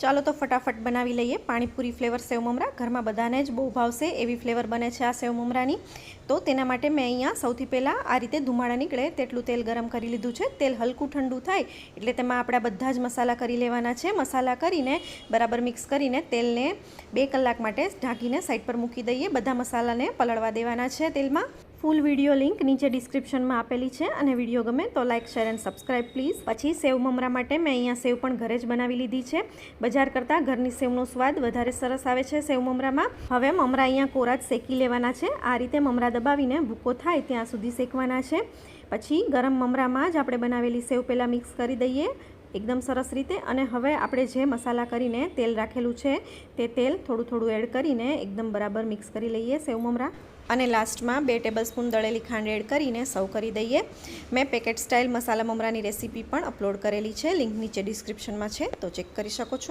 ચાલો તો ફટાફટ બનાવી લઈએ. પાણીપુરી ફ્લેવર સેવ મમરા. ઘરમાં બધાને જ બહુ ભાવશે એવી ફ્લેવર બને છે આ સેવ મમરાની. તો તેના માટે મેં અહીંયા સૌથી પહેલાં આ રીતે ધુમાડા નીકળે તેટલું તેલ ગરમ કરી લીધું છે. તેલ હલકું ઠંડુ થાય એટલે તેમાં આપણા બધા જ મસાલા કરી લેવાના છે. મસાલા કરીને બરાબર મિક્સ કરીને તેલને બે કલાક માટે ઢાંકીને સાઈડ પર મૂકી દઈએ. બધા મસાલાને પલળવા દેવાના છે તેલમાં. ફૂલ વીડિયો લિંક નીચે ડિસ્ક્રિપ્શનમાં આપેલી છે અને વીડિયો ગમે તો like share and subscribe please પછી સેવ મમરા માટે મેં અહીંયા સેવ પણ ઘરે જ બનાવી લીધી છે. બજાર કરતાં ઘરની સેવનો સ્વાદ વધારે સરસ આવે છે સેવ મમરામાં. હવે મમરા અહીંયા કોરા જ શેકી લેવાના છે. આ રીતે મમરા દબાવીને ભૂકો થાય ત્યાં સુધી શેકવાના છે. પછી ગરમ મમરામાં જ આપણે બનાવેલી સેવ પહેલાં મિક્સ કરી દઈએ. એકદમ સરસ રીતે. અને હવે આપણે જે મસાલા કરીને તેલ રાખેલું છે, તે તેલ થોડું થોડું એડ કરીને એકદમ બરાબર મિક્સ કરી લઈએ સેવ મમરા. અને લાસ્ટમાં બે ટેબલ સ્પૂન દળેલી ખાંડ એડ કરીને સર્વ કરી દઈએ. મેં પેકેટ સ્ટાઇલ મસાલા મમરાની રેસીપી પણ અપલોડ કરેલી છે, લિંક નીચે ડિસ્ક્રિપ્શનમાં છે, તો ચેક કરી શકો છો.